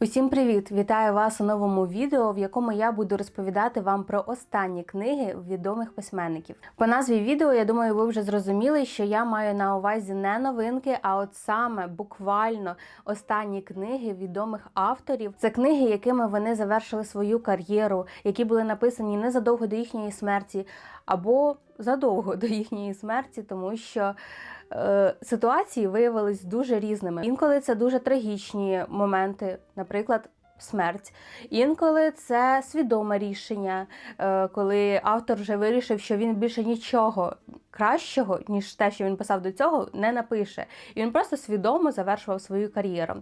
Усім привіт! Вітаю вас у новому відео, в якому я буду розповідати вам про останні книги відомих письменників. По назві відео, я думаю, ви вже зрозуміли, що я маю на увазі не новинки, а от саме буквально останні книги відомих авторів. Це книги, якими вони завершили свою кар'єру, які були написані незадовго до їхньої смерті, або задовго до їхньої смерті, тому що ситуації виявились дуже різними. Інколи це дуже трагічні моменти, наприклад. Смерть. Інколи це свідоме рішення, е, коли автор вже вирішив, що він більше нічого кращого, ніж те, що він писав до цього, не напише. І він просто свідомо завершував свою кар'єру.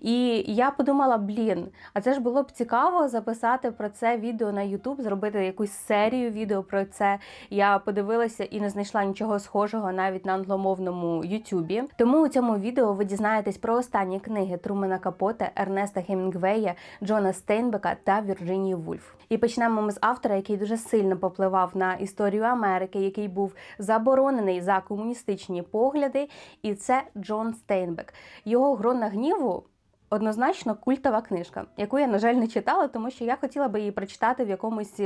І я подумала: блін, а це ж було б цікаво записати про це відео на YouTube, зробити якусь серію відео про це. Я подивилася і не знайшла нічого схожого навіть на англомовному YouTube. Тому у цьому відео ви дізнаєтесь про останні книги Трумена Капоте, Ернеста Хемінгвея, Джона Стейнбека та Вірджинії Вульф. І почнемо ми з автора, який дуже сильно попливав на історію Америки, який був заборонений за комуністичні погляди, і це Джон Стейнбек. Його грона гніву. Однозначно культова книжка, яку я, на жаль, не читала, тому що я хотіла би її прочитати в якомусь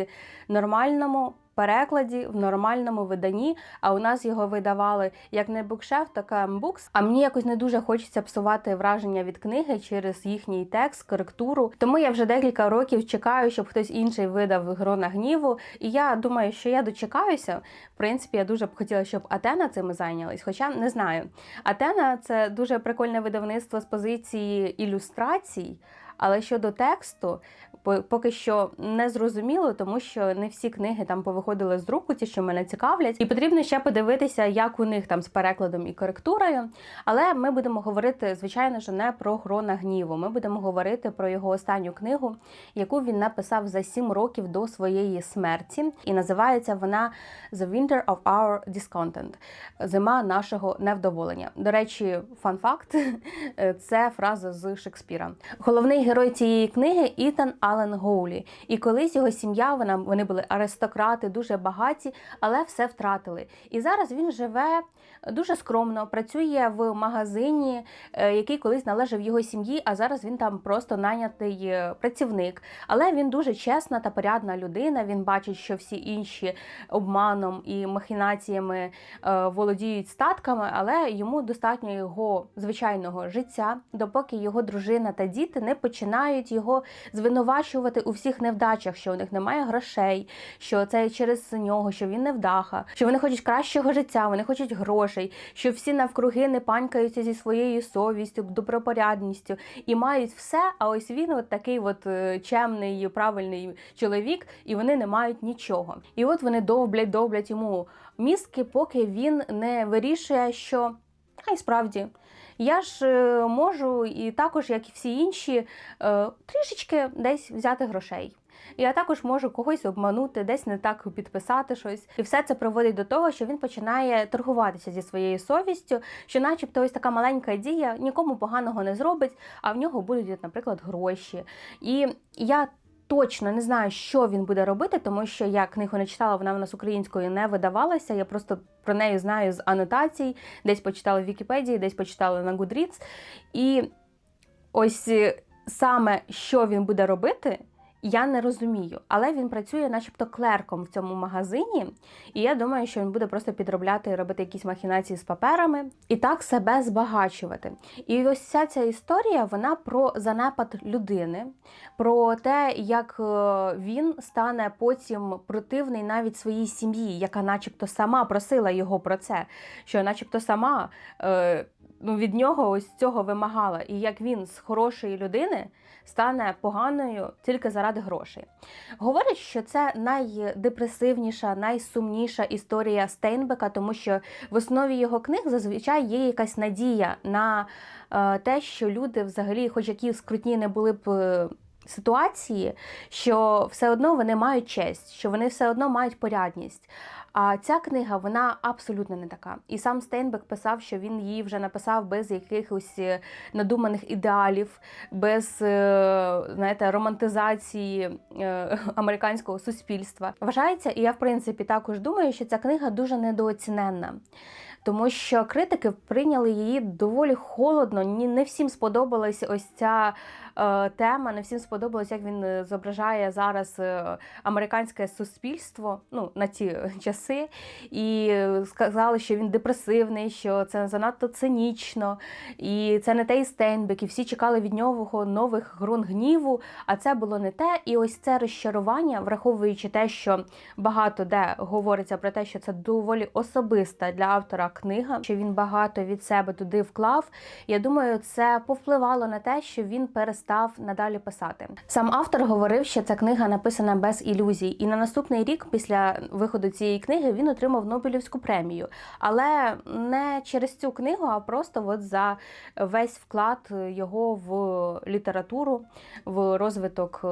нормальному перекладі, в нормальному виданні. А у нас його видавали як не букшеф, так і букс. А мені якось не дуже хочеться псувати враження від книги через їхній текст, коректуру. Тому я вже декілька років чекаю, щоб хтось інший видав грона гніву. І я думаю, що я дочекаюся. В принципі, я дуже б хотіла, щоб Атена цим зайнялась, хоча не знаю. Атена це дуже прикольне видавництво з позиції ілюстрацій. Але щодо тексту, поки що не зрозуміло, тому що не всі книги там повиходили з друку, ті, що мене цікавлять, і потрібно ще подивитися, як у них там з перекладом і коректурою. Але ми будемо говорити, звичайно ж, не про грона гніву. Ми будемо говорити про його останню книгу, яку він написав за сім років до своєї смерті, і називається вона The Winter of Our Discontent Зима нашого невдоволення. До речі, фан-факт це фраза з Шекспіра. Головний герой цієї книги Ітан Ален Гоулі. І колись його сім'я, вона вони були аристократи, дуже багаті, але все втратили. І зараз він живе дуже скромно, працює в магазині, е, який колись належав його сім'ї, а зараз він там просто найнятий е, працівник. Але він дуже чесна та порядна людина. Він бачить, що всі інші обманом і махінаціями е, володіють статками, але йому достатньо його звичайного життя, допоки його дружина та діти не починають його звинувачувати у всіх невдачах, що у них немає грошей, що це через нього, що він невдаха, що вони хочуть кращого життя, вони хочуть грошей, що всі навкруги не панькаються зі своєю совістю, добропорядністю і мають все. А ось він, от такий, от е, чемний, правильний чоловік, і вони не мають нічого. І от вони довблять, довблять йому мізки, поки він не вирішує, що а й справді я ж е, можу і також, як і всі інші, е, трішечки десь взяти грошей. Я також можу когось обманути, десь не так підписати щось. І все це приводить до того, що він починає торгуватися зі своєю совістю, що, начебто, ось така маленька дія нікому поганого не зробить, а в нього будуть, наприклад, гроші. І я точно не знаю, що він буде робити, тому що я книгу не читала, вона в нас українською не видавалася. Я просто про неї знаю з анотацій, десь почитала в Вікіпедії, десь почитала на Goodreads. І ось е, саме що він буде робити. Я не розумію, але він працює, начебто, клерком в цьому магазині, і я думаю, що він буде просто підробляти і робити якісь махінації з паперами і так себе збагачувати. І ось ця ця історія вона про занепад людини, про те, як е, він стане потім противний навіть своїй сім'ї, яка, начебто, сама просила його про це, що, начебто, сама. Е, ну, від нього ось цього вимагала, і як він з хорошої людини стане поганою тільки заради грошей. Говорять, що це найдепресивніша, найсумніша історія Стейнбека, тому що в основі його книг зазвичай є якась надія на е, те, що люди взагалі, хоч які скрутні не були б. Е, ситуації, що все одно вони мають честь, що вони все одно мають порядність. А ця книга вона абсолютно не така. І сам Стейнбек писав, що він її вже написав без якихось е, надуманих ідеалів, без е, знаєте, романтизації е, американського суспільства. Вважається, і я в принципі також думаю, що ця книга дуже недооціненна. Тому що критики прийняли її доволі холодно. Не всім сподобалася ось ця тема. Не всім сподобалось, як він е, зображає зараз е, американське суспільство ну, на ті е, часи. І е, сказали, що він депресивний, що це занадто цинічно, і це не той Стейнбек, і всі чекали від нього нових грон гніву. А це було не те. І ось це розчарування, враховуючи те, що багато де говориться про те, що це доволі особиста для автора книга, що він багато від себе туди вклав. Я думаю, це повпливало на те, що він перестав надалі писати. Сам автор говорив, що ця книга написана без ілюзій, і на наступний рік, після виходу цієї книги, він отримав Нобелівську премію. Але не через цю книгу, а просто от за весь вклад його в літературу, в розвиток.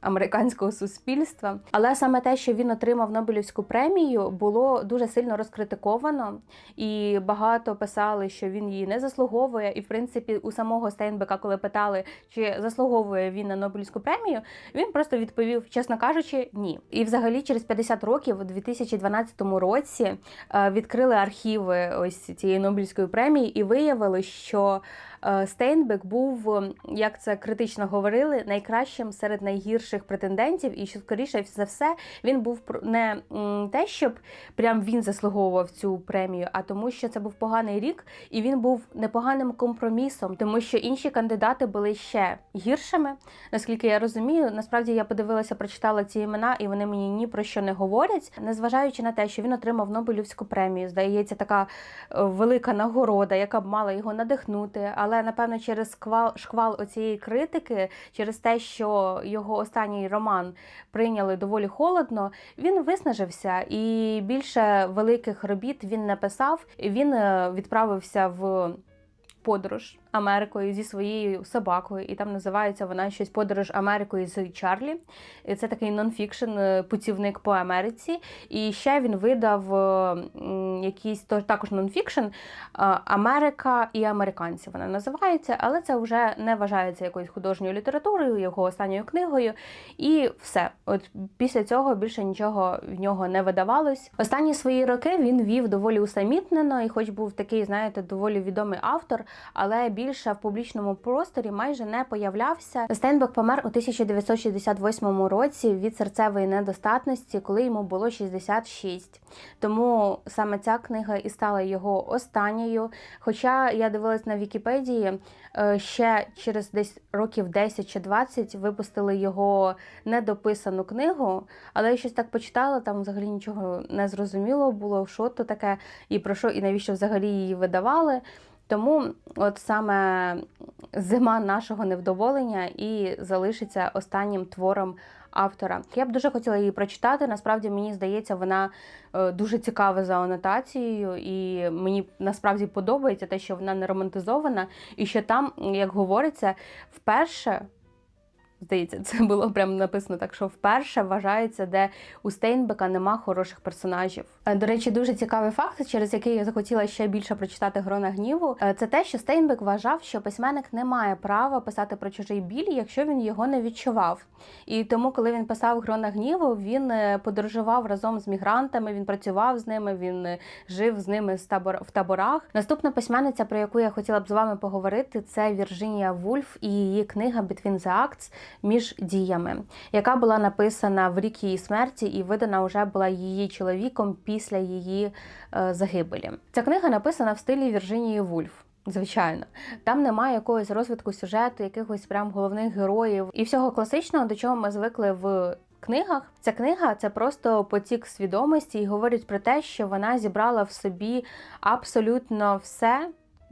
Американського суспільства, але саме те, що він отримав Нобелівську премію, було дуже сильно розкритиковано, і багато писали, що він її не заслуговує. І в принципі, у самого Стейнбека, коли питали, чи заслуговує він на Нобелівську премію, він просто відповів, чесно кажучи, ні. І взагалі, через 50 років, у 2012 році, е, відкрили архіви ось цієї Нобелівської премії і виявили, що е, Стейнбек був, як це критично говорили, найкращим серед найгірших претендентів, і що скоріше за все він був не те, щоб прям він заслуговував цю премію, а тому, що це був поганий рік, і він був непоганим компромісом, тому що інші кандидати були ще гіршими. Наскільки я розумію, насправді я подивилася, прочитала ці імена, і вони мені ні про що не говорять, незважаючи на те, що він отримав Нобелівську премію. Здається, така е, велика нагорода, яка б мала його надихнути. Але напевно через шквал, шквал оцієї критики, через те, що його останній роман прийняли доволі холодно, він виснажився і більше великих робіт він не писав. Він е, відправився в подорож Америкою зі своєю собакою, і там називається вона щось подорож Америкою з Чарлі. Це такий нонфікшн, е, путівник по Америці. І ще він видав е, якийсь також нонфікшн е, Америка і американці. Вона називається, але це вже не вважається якоюсь художньою літературою, його останньою книгою. І все. От після цього більше нічого в нього не видавалось. Останні свої роки він вів доволі усамітнено, і хоч був такий, знаєте, доволі відомий автор, але більше в публічному просторі майже не появлявся. Стейнбек помер у 1968 році від серцевої недостатності, коли йому було 66. Тому саме ця книга і стала його останньою. Хоча я дивилась на Вікіпедії, е, ще через десь років 10 чи 20 випустили його недописану книгу, але я щось так почитала, там взагалі нічого не зрозуміло було, що то таке, і про що, і навіщо взагалі її видавали. Тому от саме зима нашого невдоволення і залишиться останнім твором автора. Я б дуже хотіла її прочитати. Насправді мені здається, вона е, дуже цікава за анотацією, і мені насправді подобається те, що вона не романтизована, і що там, як говориться, вперше. Здається, це було прямо написано так, що вперше вважається, де у Стейнбека нема хороших персонажів. Е, До речі, дуже цікавий факт, через який я захотіла ще більше прочитати Грона гніву. е, Це те, що Стейнбек вважав, що письменник не має права писати про чужий біль, якщо він його не відчував. І тому, коли він писав Грона гніву, він е, подорожував разом з мігрантами, він працював з ними, він жив з ними в таборах. Наступна письменниця, про яку я хотіла б з вами поговорити, це Вірджинія Вульф і її книга Between the Acts між діями, яка була написана в рік її смерті і видана вже була її чоловіком після її е, загибелі. Ця книга написана в стилі Вірджинії Вульф. Звичайно, там немає якогось розвитку сюжету, якихось прям головних героїв і всього класичного, до чого ми звикли в книгах. Ця книга це просто потік свідомості і говорить про те, що вона зібрала в собі абсолютно все.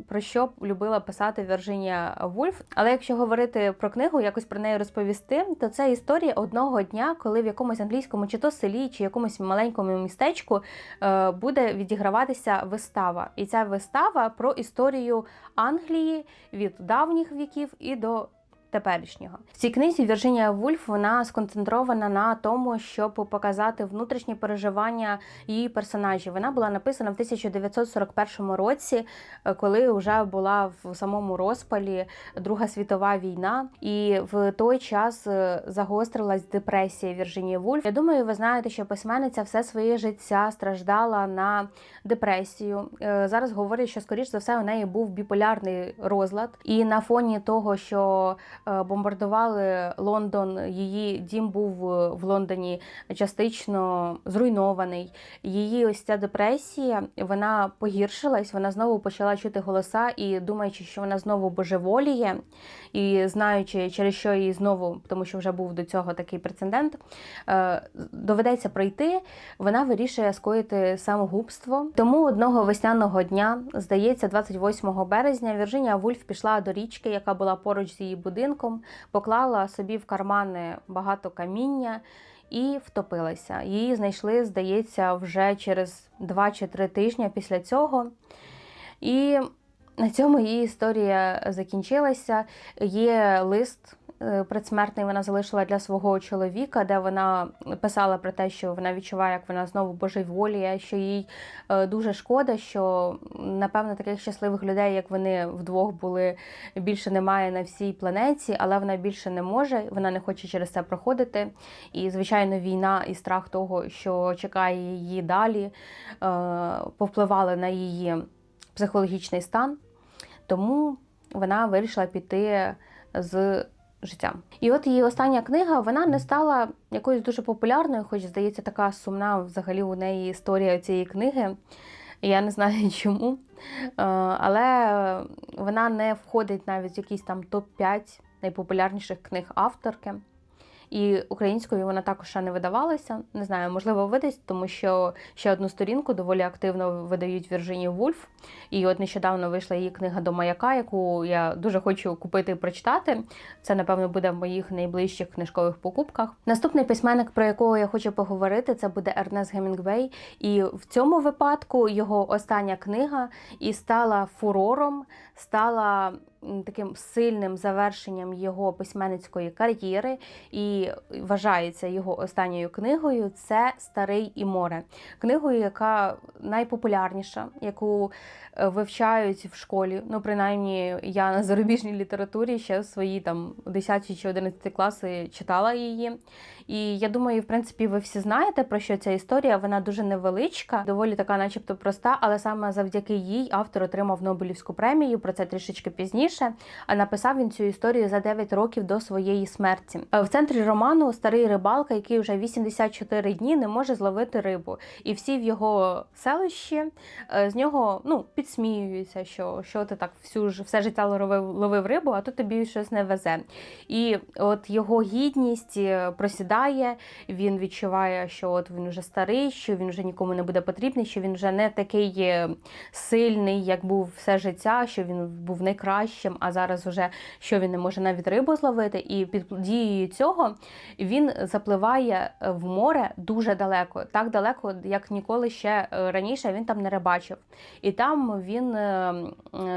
Про що любила писати Вірджинія Вульф. Але якщо говорити про книгу, якось про неї розповісти, то це історія одного дня, коли в якомусь англійському чи то селі, чи якомусь маленькому містечку е, буде відіграватися вистава. І ця вистава про історію Англії від давніх віків і до теперішнього. В цій книзі Вірджинія Вульф вона сконцентрована на тому, щоб показати внутрішні переживання її персонажів. Вона була написана в 1941 році, е, коли вже була в самому розпалі Друга світова війна, і в той час е, загострилась депресія Вірджинії Вульф. Я думаю, ви знаєте, що письменниця все своє життя страждала на депресію. Е, Зараз говорять, що скоріш за все у неї був біполярний розлад, і на фоні того, що бомбардували Лондон. Її дім був е, в Лондоні частично зруйнований. Її ось ця депресія вона погіршилась. Вона знову почала чути голоса і думаючи, що вона знову божеволіє, і знаючи, через що її знову, тому що вже був до цього такий прецедент, е, доведеться пройти. Вона вирішує скоїти самогубство. Тому одного весняного дня, здається, 28 березня, Вірджинія Вульф пішла до річки, яка була поруч з її будинком, поклала собі в кармани багато каміння. І втопилася. Її знайшли, здається, вже через 2 чи 3 тижні після цього. І на цьому її історія закінчилася. Є лист предсмертний, вона залишила для свого чоловіка, де вона писала про те, що вона відчуває, як вона знову божеволіє, що їй е, дуже шкода, що напевно таких щасливих людей, як вони вдвох були, більше немає на всій планеті, але вона більше не може, вона не хоче через це проходити. І, звичайно, війна і страх того, що чекає її далі, е, повпливали на її психологічний стан. Тому вона вирішила піти з життя. І от її остання книга вона не стала якоюсь дуже популярною, хоч здається, така сумна взагалі у неї історія цієї книги. Я не знаю чому. Е, Але вона не входить навіть в якийсь там топ-5 найпопулярніших книг авторки. І українською вона також ще не видавалася. Не знаю, можливо, видасть, тому що ще одну сторінку доволі активно видають Вірджині Вульф. І от нещодавно вийшла її книга до маяка, яку я дуже хочу купити і прочитати. Це, напевно, буде в моїх найближчих книжкових покупках. Наступний письменник, про якого я хочу поговорити, це буде Ернест Гемінгвей. І в цьому випадку його остання книга і стала фурором, стала таким сильним завершенням його письменницької кар'єри. І вважається його останньою книгою це Старий і море. Книгою, яка найпопулярніша, яку е, вивчають в школі. Ну, принаймні, я на зарубіжній літературі ще в свої там 10 чи 11 класи читала її. І я думаю, в принципі, ви всі знаєте про що ця історія. Вона дуже невеличка, доволі така, начебто, проста, але саме завдяки їй автор отримав Нобелівську премію. Про це трішечки пізніше. А написав він цю історію за 9 років до своєї смерті. Е, В центрі роману старий рибалка, який вже 84 дні не може зловити рибу, і всі в його селищі е, з нього ну підсміюються, що, що ти так всю ж все життя ловив, ловив рибу, а тут тобі щось не везе. І от його гідність е, просідає. Він відчуває, що от він вже старий, що він вже нікому не буде потрібний, що він вже не такий е, сильний, як був все життя, що він був найкращим, а зараз вже що він не може навіть рибу зловити. І під дією цього він запливає е, в море дуже далеко, так далеко, як ніколи ще е, раніше він там не рибачив. І там він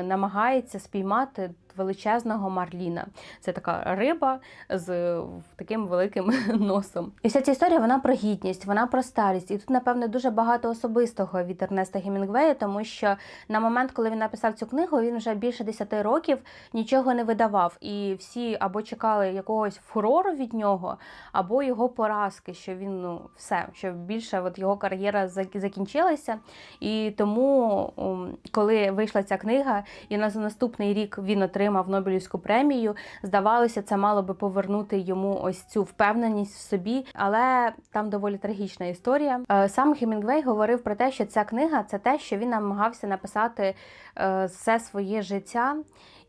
намагається спіймати величезного марліна. Це така риба з таким великим носом. І вся ця історія вона про гідність, вона про старість. І тут, напевне, дуже багато особистого від Ернеста Гемінгвея, тому що на момент, коли він написав цю книгу, він вже більше 10 років нічого не видавав. І всі або чекали якогось фурору від нього, або його поразки, що він ну все, що більше от його кар'єра закінчилася. І тому, коли вийшла ця книга, і на наступний рік він отримав Нобелівську премію, здавалося, це мало би повернути йому ось цю впевненість в собі. Але там доволі трагічна історія. Е, Сам Хемінгвей говорив про те, що ця книга це те, що він намагався написати е, все своє життя.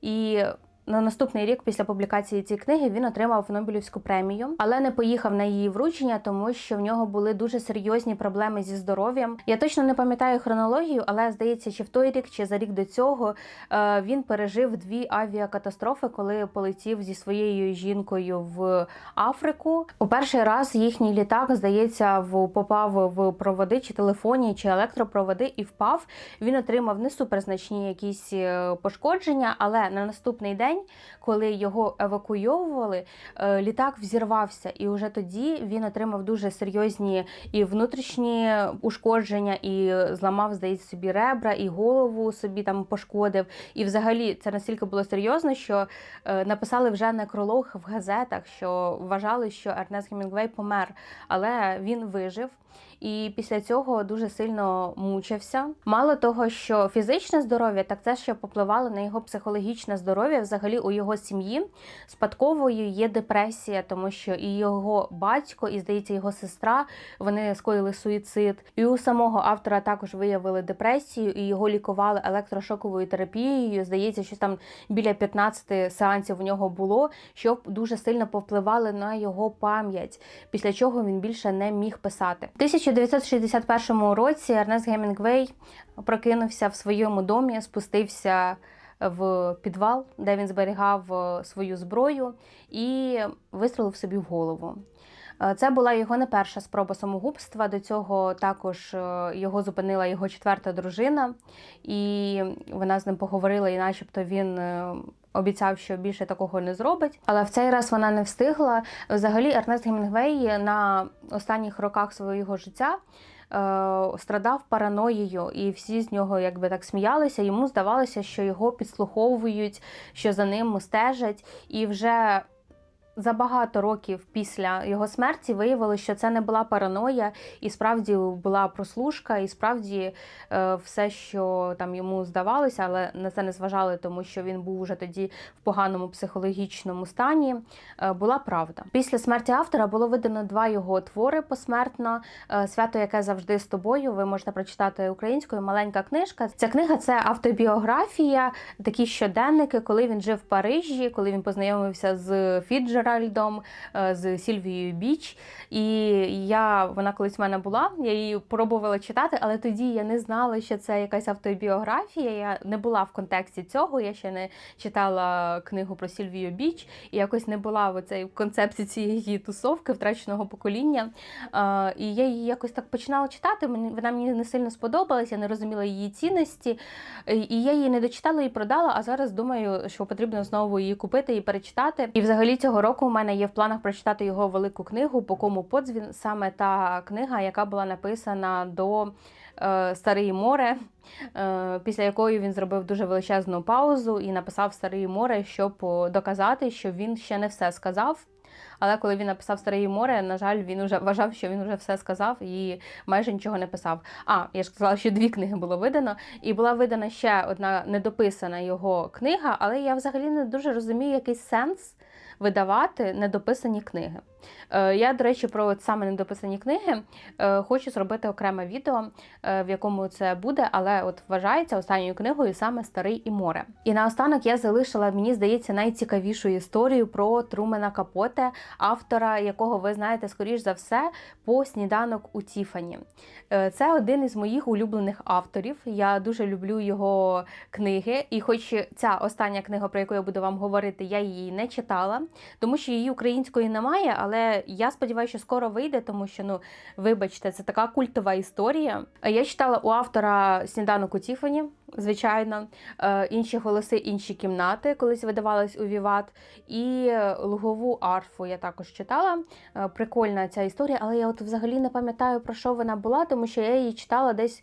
І на наступний рік після публікації цієї книги він отримав Нобелівську премію, але не поїхав на її вручення, тому що в нього були дуже серйозні проблеми зі здоров'ям. Я точно не пам'ятаю хронологію, але здається, чи в той рік, чи за рік до цього е, він пережив дві авіакатастрофи, коли полетів зі своєю жінкою в Африку. У перший раз їхній літак, здається, в попав в проводи чи телефонні, чи електропроводи і впав. Він отримав не суперзначні якісь е, пошкодження, але на наступний день, коли його евакуйовували, е, літак взірвався, і вже тоді він отримав дуже серйозні і внутрішні ушкодження, і зламав, здається, собі ребра, і голову собі там пошкодив. І взагалі це настільки було серйозно, що е, написали вже некролог в газетах, що вважали, що Ернест Гемінгвей помер, але він вижив. І після цього дуже сильно мучився. Мало того, що фізичне здоров'я, так це ще попливало на його психологічне здоров'я взагалі. у його сім'ї спадковою є депресія, тому що і його батько, і здається, його сестра вони скоїли суїцид. І у самого автора також виявили депресію, і його лікували електрошоковою терапією. Здається, що там біля 15 сеансів у нього було, що дуже сильно повпливали на його пам'ять, після чого він більше не міг писати. У 1961 році Ернест Гемінгвей прокинувся в своєму домі, спустився в підвал, де він зберігав е, свою зброю, і вистрелив собі в голову. Е, Це була його не перша спроба самогубства. До цього також е, його зупинила його четверта дружина, і вона з ним поговорила, і начебто він. е, Обіцяв, що більше такого не зробить, але в цей раз вона не встигла. Взагалі, Ернест Гемінгвей на останніх роках свого життя страдав параноєю, і всі з нього якби так сміялися. Йому здавалося, що його підслуховують, що за ним стежать, і вже за багато років після його смерті виявилося, що це не була параноя, і справді була прослушка, і справді е, все, що там йому здавалося, але на це не зважали, тому що він був уже тоді в поганому психологічному стані. е, була правда. Після смерті автора було видано два його твори посмертно. е, Свято, яке завжди з тобою. Ви можете прочитати українською. Маленька книжка. Ця книга це автобіографія, такі щоденники, коли він жив в Парижі, коли він познайомився з Фіджеральдом, е, з Сільвією Біч. І я вона колись в мене була. Я її пробувала читати, але тоді я не знала, що це якась автобіографія. Я не була в контексті цього. Я ще не читала книгу про Сільвію Біч, і якось не була в цій концепції цієї тусовки втраченого покоління. Е, І я її якось так починала читати. Вона мені не сильно сподобалася, я не розуміла її цінності. І я її не дочитала і продала. А зараз думаю, що потрібно знову її купити і перечитати. І взагалі цього року у мене є в планах прочитати його велику книгу по кому подзвін, саме та книга, яка була написана до е, Старий море. е, Після якої він зробив дуже величезну паузу і написав Старий море, щоб доказати, що він ще не все сказав. Але коли він написав Старе море, на жаль, він уже вважав, що він вже все сказав і майже нічого не писав. А я ж сказала, що дві книги було видано, і була видана ще одна недописана його книга, але я взагалі не дуже розумію який сенс видавати недописані книги. Е, Я, до речі, про саме недописані книги е, хочу зробити окреме відео, е, в якому це буде, але от вважається останньою книгою саме Старий і море. І наостанок я залишила, мені здається, найцікавішу історію про Трумена Капоте, автора якого ви знаєте, скоріш за все, по сніданок у Тіфані. Це один із моїх улюблених авторів. Я дуже люблю його книги. І хоч ця остання книга, про яку я буду вам говорити, я її не читала, тому що її української немає, але я сподіваюся, що скоро вийде, тому що, ну, вибачте, це така культова історія. Я читала у автора сніданок у Тіфані, звичайно, Е, інші голоси, інші кімнати, колись видавалась у Віват. І лугову арфу я також читала. Е, Прикольна ця історія, але я от взагалі не пам'ятаю про що вона була, тому що я її читала десь.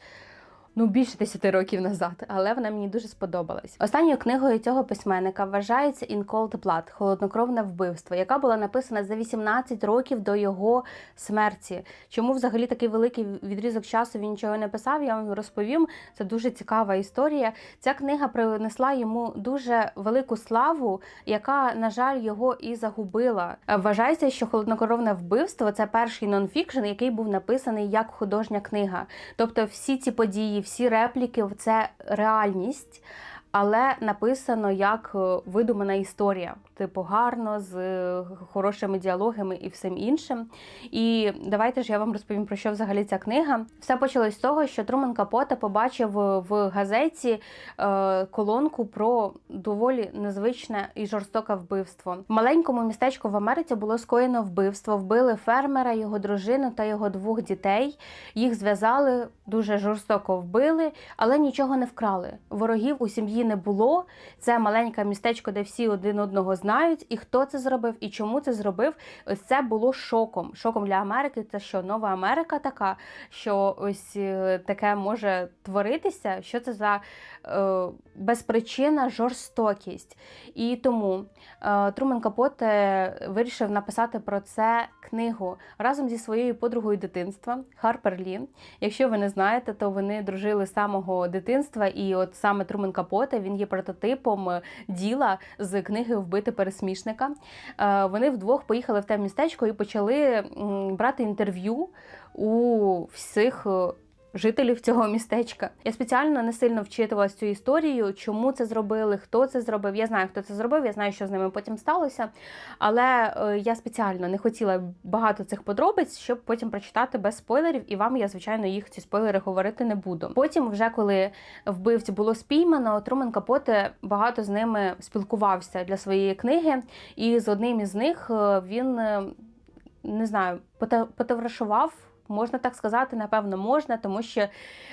Ну, більше 10 років назад, але вона мені дуже сподобалась. Останньою книгою цього письменника вважається «In Cold Blood» – холоднокровне вбивство, яка була написана за 18 років до його смерті. Чому взагалі такий великий відрізок часу він нічого не писав? Я вам розповім. Це дуже цікава історія. Ця книга принесла йому дуже велику славу, яка, на жаль, його і загубила. Вважається, що холоднокровне вбивство це перший нонфікшн, який був написаний як художня книга. Тобто, всі ці події, всі репліки це реальність. Але написано як е, видумана історія, типу гарно, з е, хорошими діалогами і всім іншим. І давайте ж я вам розповім про що взагалі ця книга. Все почалось з того, що Трумен Капоте побачив в газеті е, колонку про доволі незвичне і жорстоке вбивство. В маленькому містечку в Америці було скоєно вбивство. Вбили фермера, його дружину та його двох дітей. Їх зв'язали, дуже жорстоко вбили, але нічого не вкрали. Ворогів у сім'ї не було. Це маленьке містечко, де всі один одного знали. Знають, і хто це зробив, і чому це зробив. Ось це було шоком. Шоком для Америки. Це що нова Америка така, що ось е, таке може творитися. Що це за е, безпричинна жорстокість? І тому е, Трумен Капоте вирішив написати про це книгу разом зі своєю подругою дитинства Харпер Лі. Якщо ви не знаєте, то вони дружили з самого дитинства, і от саме Трумен Капоте він є прототипом е, діла з книги Вбити пересмішника. Е, Вони вдвох поїхали в те містечко і почали брати інтерв'ю у всіх. Жителів цього містечка. Я спеціально не сильно вчитувалася цю історію, чому це зробили, хто це зробив. Я знаю, хто це зробив, я знаю, що з ними потім сталося. Але е, я спеціально не хотіла багато цих подробиць, щоб потім прочитати без спойлерів, і вам я, звичайно, їх ці спойлери говорити не буду. Потім, вже коли вбивць було спіймано, Трумен Капоте багато з ними спілкувався для своєї книги, і з одним із них е, він е, не знаю, потоваришував. Можна так сказати, напевно, можна, тому що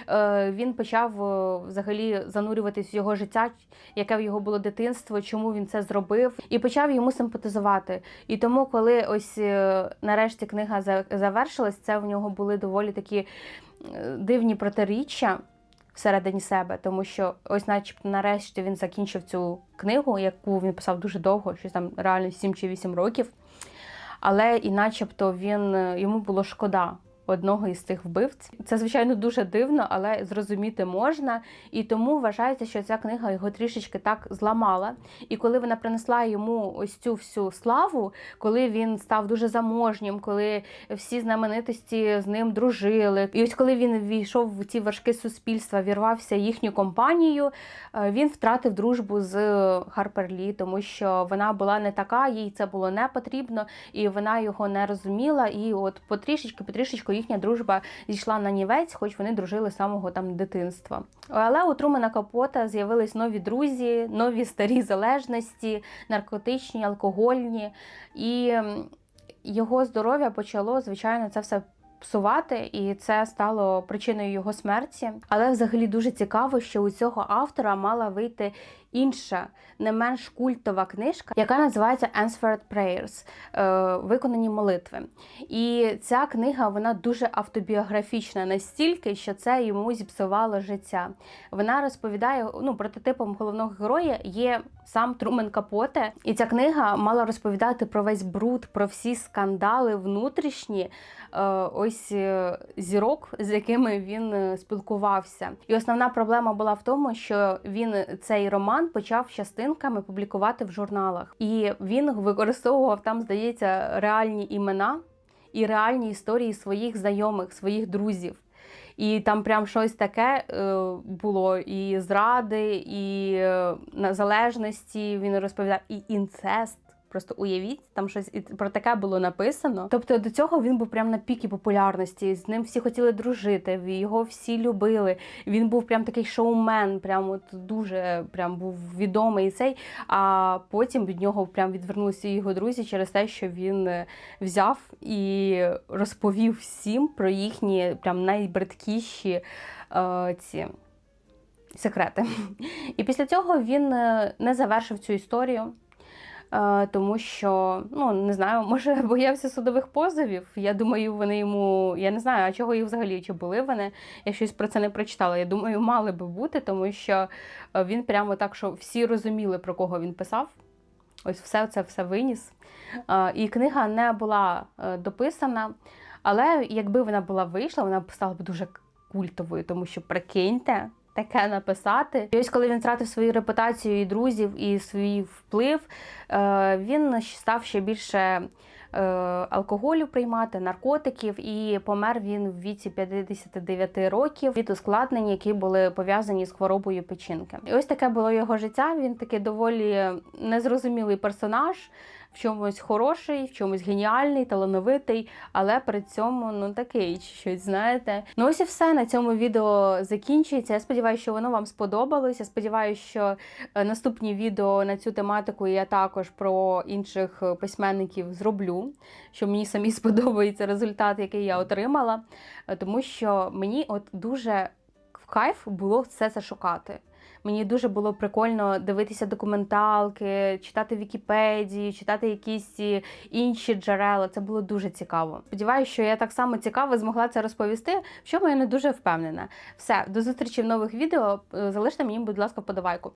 е, він почав е, взагалі занурюватись в його життя, яке в його було дитинство, чому він це зробив, і почав йому симпатизувати. І тому, коли ось е, нарешті книга за- завершилась, це в нього були доволі такі е, дивні протиріччя всередині себе, тому що ось, начебто, нарешті він закінчив цю книгу, яку він писав дуже довго, щось там реально 7 чи 8 років. Але і начебто він е, йому було шкода одного із цих вбивць. Це, звичайно, дуже дивно, але зрозуміти можна. І тому вважається, що ця книга його трішечки так зламала. І коли вона принесла йому ось цю всю славу, коли він став дуже заможнім, коли всі знаменитості з ним дружили, і ось коли він війшов в ці важкі суспільства, вірвався їхню компанію, е, він втратив дружбу з Харпер Лі, тому що вона була не така, їй це було не потрібно, і вона його не розуміла. І от потрішечки, потрішечку їхня дружба зійшла на нівець, хоч вони дружили з самого там дитинства. Але у Трумена Капота з'явились нові друзі, нові старі залежності, наркотичні, алкогольні, і його здоров'я почало, звичайно, це все. Псувати, і це стало причиною його смерті. Але взагалі дуже цікаво, що у цього автора мала вийти інша, не менш культова книжка, яка називається Answered Prayers е, виконані молитви. І ця книга вона дуже автобіографічна настільки, що це йому зіпсувало життя. Вона розповідає ну, прототипом головного героя є сам Трумен Капоте, і ця книга мала розповідати про весь бруд, про всі скандали внутрішні. е, Ось е, зірок, з якими він спілкувався. І основна проблема була в тому, що він цей роман почав частинками публікувати в журналах, і він використовував там, здається, реальні імена і реальні історії своїх знайомих, своїх друзів. І там прям щось таке е, було і зради, і е, незалежності. Він розповідав, і інцест. Просто уявіть, там щось про таке було написано. Тобто до цього він був прям на пікі популярності. З ним всі хотіли дружити, його всі любили. Він був прям такий шоумен, прям от дуже прям був відомий цей. А потім від нього прям відвернулися його друзі через те, що він е, взяв і розповів всім про їхні прям найбридкіші е, ці секрети. І після цього він е, не завершив цю історію. Е, Тому що, ну не знаю, може боявся судових позовів. Я думаю, вони йому. Я не знаю, а чого їх взагалі чи були вони. Я щось про це не прочитала. Я думаю, мали би бути, тому що е, він прямо так, що всі розуміли, про кого він писав. Ось все це все виніс. Е, І книга не була дописана, але якби вона була вийшла, вона б стала б дуже культовою, тому що прикиньте. Таке написати. І ось коли він втратив свою репутацію і друзів, і свій вплив, е, він став ще більше е, алкоголю приймати, наркотиків, і помер він в віці 59 років від ускладнень, які були пов'язані з хворобою печінки. І ось таке було його життя. Він такий доволі незрозумілий персонаж. В чомусь хороший, в чомусь геніальний, талановитий, але при цьому ну такий щось, знаєте. Ну ось і все на цьому відео закінчується. Я сподіваюся, що воно вам сподобалось. Я сподіваюся, що е, наступні відео на цю тематику я також про інших е, письменників зроблю, що мені самі сподобається результат, який я отримала. Е, Тому що мені от дуже в кайф було все це шукати. Мені дуже було прикольно дивитися документалки, читати Вікіпедію, читати якісь е, інші джерела. Це було дуже цікаво. Сподіваюся, що я так само цікаво змогла це розповісти, в чому я не дуже впевнена. Все, до зустрічі в нових відео. Е, Залиште мені, будь ласка, подавайку.